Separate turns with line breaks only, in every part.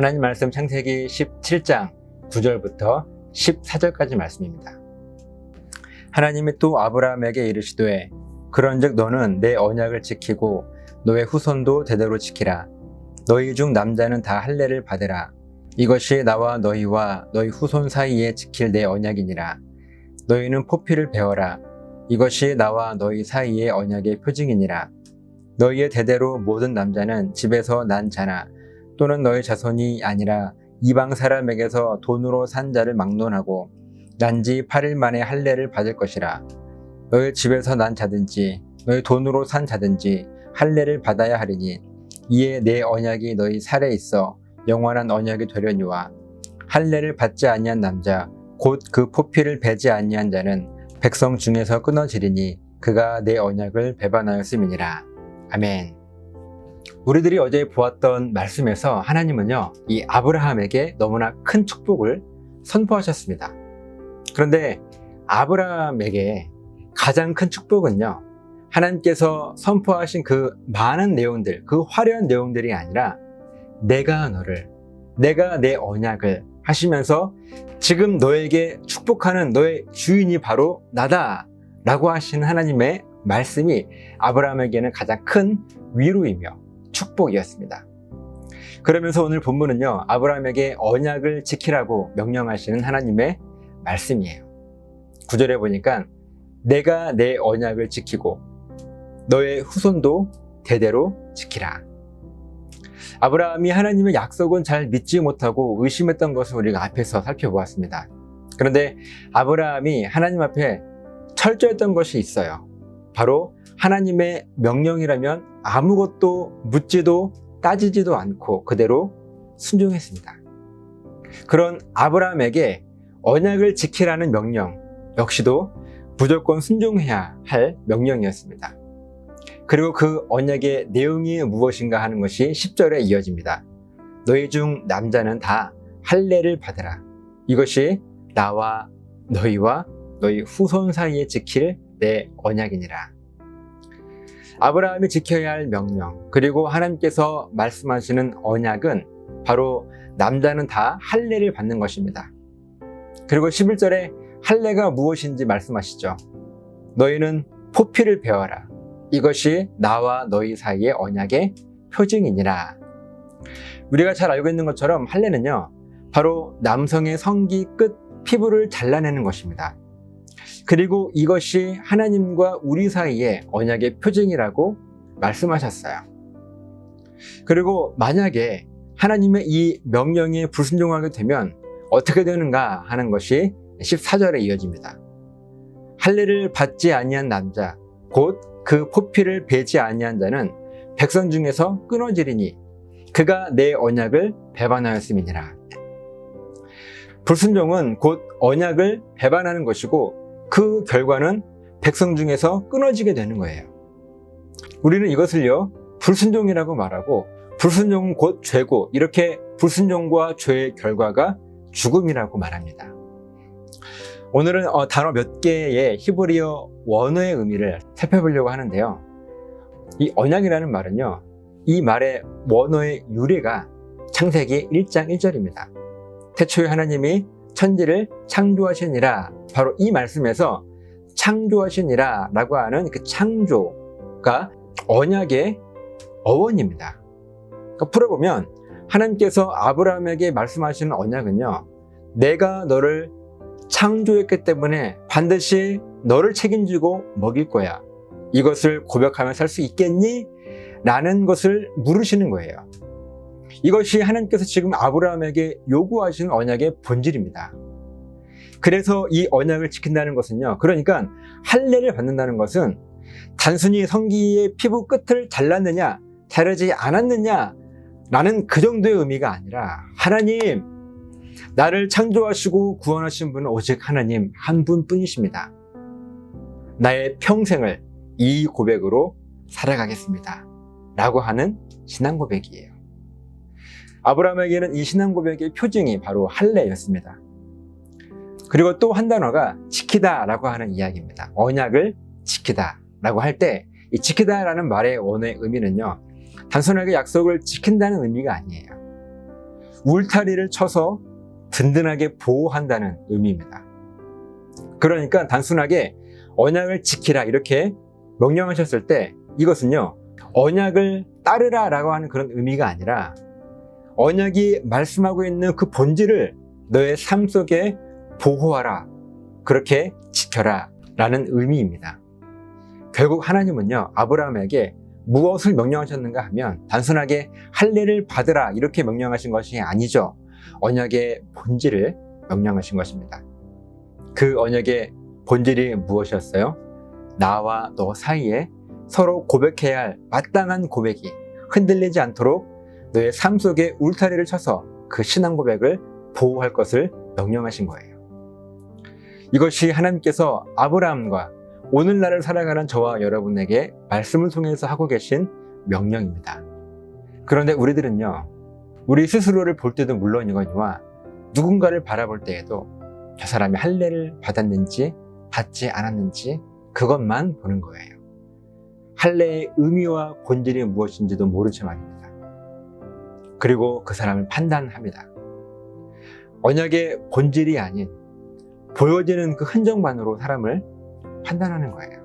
하나님 말씀 창세기 17장 9절부터 14절까지 말씀입니다. 하나님이 또 아브라함에게 이르시되 그런즉 너는 내 언약을 지키고 너의 후손도 대대로 지키라. 너희 중 남자는 다 할례를 받으라. 이것이 나와 너희와 너희 후손 사이에 지킬 내 언약이니라. 너희는 포피를 베어라. 이것이 나와 너희 사이의 언약의 표징이니라. 너희의 대대로 모든 남자는 집에서 난 자나 또는 너희 자손이 아니라 이방 사람에게서 돈으로 산 자를 막론하고 난 지 8일 만에 할례를 받을 것이라. 너희 집에서 난 자든지 너희 돈으로 산 자든지 할례를 받아야 하리니 이에 내 언약이 너희 살에 있어 영원한 언약이 되려니와 할례를 받지 아니한 남자 곧 그 포피를 베지 아니한 자는 백성 중에서 끊어지리니 그가 내 언약을 배반하였음이니라. 아멘. 우리들이 어제 보았던 말씀에서 하나님은요, 이 아브라함에게 너무나 큰 축복을 선포하셨습니다. 그런데 아브라함에게 가장 큰 축복은요, 하나님께서 선포하신 그 많은 내용들, 그 화려한 내용들이 아니라 내가 너를, 내가 내 언약을 하시면서 지금 너에게 축복하는 너의 주인이 바로 나다 라고 하신 하나님의 말씀이 아브라함에게는 가장 큰 위로이며 축복이었습니다. 그러면서 오늘 본문은요, 아브라함에게 언약을 지키라고 명령하시는 하나님의 말씀이에요. 구절에 보니까 내가 내 언약을 지키고 너의 후손도 대대로 지키라. 아브라함이 하나님의 약속은 잘 믿지 못하고 의심했던 것을 우리가 앞에서 살펴보았습니다. 그런데 아브라함이 하나님 앞에 철저했던 것이 있어요. 바로 하나님의 명령이라면 아무것도 묻지도 따지지도 않고 그대로 순종했습니다. 그런 아브라함에게 언약을 지키라는 명령 역시도 무조건 순종해야 할 명령이었습니다. 그리고 그 언약의 내용이 무엇인가 하는 것이 10절에 이어집니다. 너희 중 남자는 다 할례를 받으라. 이것이 나와 너희와 너희 후손 사이에 지킬 내 언약이니라. 아브라함이 지켜야 할 명령, 그리고 하나님께서 말씀하시는 언약은 바로 남자는 다 할례를 받는 것입니다. 그리고 11절에 할례가 무엇인지 말씀하시죠. 너희는 포피를 베어라. 이것이 나와 너희 사이의 언약의 표징이니라. 우리가 잘 알고 있는 것처럼 할례는요, 바로 남성의 성기 끝 피부를 잘라내는 것입니다. 그리고 이것이 하나님과 우리 사이의 언약의 표징이라고 말씀하셨어요. 그리고 만약에 하나님의 이 명령에 불순종하게 되면 어떻게 되는가 하는 것이 14절에 이어집니다. 할례를 받지 아니한 남자 곧 그 포피를 베지 아니한 자는 백성 중에서 끊어지리니 그가 내 언약을 배반하였음이니라. 불순종은 곧 언약을 배반하는 것이고 그 결과는 백성 중에서 끊어지게 되는 거예요. 우리는 이것을요, 불순종이라고 말하고, 불순종은 곧 죄고, 이렇게 불순종과 죄의 결과가 죽음이라고 말합니다. 오늘은 어, 단어 몇 개의 히브리어 원어의 의미를 살펴보려고 하는데요. 이 언약이라는 말은요, 이 말의 원어의 유래가 창세기 1장 1절입니다. 태초에 하나님이 천지를 창조하시니라 바로 이 말씀에서 창조하시니라 라고 하는 그 창조가 언약의 어원입니다. 그러니까 풀어보면 하나님께서 아브라함에게 말씀하시는 언약은요, 내가 너를 창조했기 때문에 반드시 너를 책임지고 먹일 거야. 이것을 고백하며 살 수 있겠니? 라는 것을 물으시는 거예요. 이것이 하나님께서 지금 아브라함에게 요구하시는 언약의 본질입니다. 그래서 이 언약을 지킨다는 것은요. 그러니까 할례를 받는다는 것은 단순히 성기의 피부 끝을 잘랐느냐, 자르지 않았느냐, 라는 그 정도의 의미가 아니라 하나님, 나를 창조하시고 구원하신 분은 오직 하나님 한 분뿐이십니다. 나의 평생을 이 고백으로 살아가겠습니다. 라고 하는 신앙 고백이에요. 아브라함에게는 이 신앙 고백의 표징이 바로 할례였습니다. 그리고 또 한 단어가 지키다 라고 하는 이야기입니다. 언약을 지키다 라고 할 때 이 지키다 라는 말의 원어의 의미는요, 단순하게 약속을 지킨다는 의미가 아니에요. 울타리를 쳐서 든든하게 보호한다는 의미입니다. 그러니까 단순하게 언약을 지키라 이렇게 명령하셨을 때 이것은요, 언약을 따르라 라고 하는 그런 의미가 아니라 언약이 말씀하고 있는 그 본질을 너의 삶 속에 보호하라. 그렇게 지켜라. 라는 의미입니다. 결국 하나님은요, 아브라함에게 무엇을 명령하셨는가 하면 단순하게 할례를 받으라. 이렇게 명령하신 것이 아니죠. 언약의 본질을 명령하신 것입니다. 그 언약의 본질이 무엇이었어요? 나와 너 사이에 서로 고백해야 할 마땅한 고백이 흔들리지 않도록 너의 삶 속에 울타리를 쳐서 그 신앙 고백을 보호할 것을 명령하신 거예요. 이것이 하나님께서 아브라함과 오늘날을 살아가는 저와 여러분에게 말씀을 통해서 하고 계신 명령입니다. 그런데 우리들은요, 우리 스스로를 볼 때도 물론이거니와 누군가를 바라볼 때에도 저 사람이 할례를 받았는지 받지 않았는지 그것만 보는 거예요. 할례의 의미와 본질이 무엇인지도 모르지 말입니다. 그리고 그 사람을 판단합니다. 언약의 본질이 아닌 보여지는 그 흔적만으로 사람을 판단하는 거예요.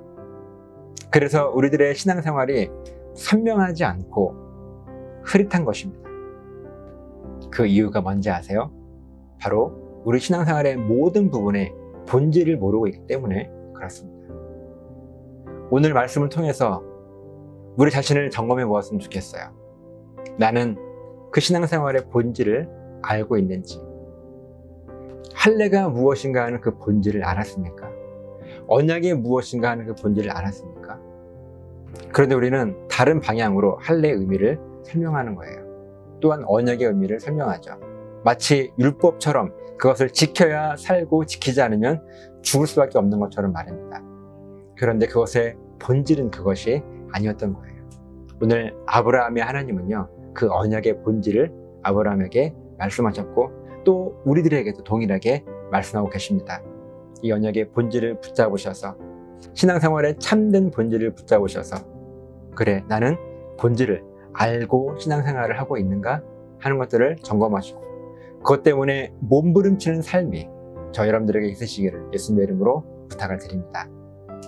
그래서 우리들의 신앙생활이 선명하지 않고 흐릿한 것입니다. 그 이유가 뭔지 아세요? 바로 우리 신앙생활의 모든 부분의 본질을 모르고 있기 때문에 그렇습니다. 오늘 말씀을 통해서 우리 자신을 점검해 보았으면 좋겠어요. 나는 그 신앙생활의 본질을 알고 있는지, 할례가 무엇인가 하는 그 본질을 알았습니까? 언약이 무엇인가 하는 그 본질을 알았습니까? 그런데 우리는 다른 방향으로 할례의 의미를 설명하는 거예요. 또한 언약의 의미를 설명하죠. 마치 율법처럼 그것을 지켜야 살고 지키지 않으면 죽을 수밖에 없는 것처럼 말입니다. 그런데 그것의 본질은 그것이 아니었던 거예요. 오늘 아브라함의 하나님은요, 그 언약의 본질을 아브라함에게 말씀하셨고, 또 우리들에게도 동일하게 말씀하고 계십니다. 이 언약의 본질을 붙잡으셔서 신앙생활의 참된 본질을 붙잡으셔서 그래 나는 본질을 알고 신앙생활을 하고 있는가 하는 것들을 점검하시고 그것 때문에 몸부림치는 삶이 저 여러분들에게 있으시기를 예수님의 이름으로 부탁을 드립니다.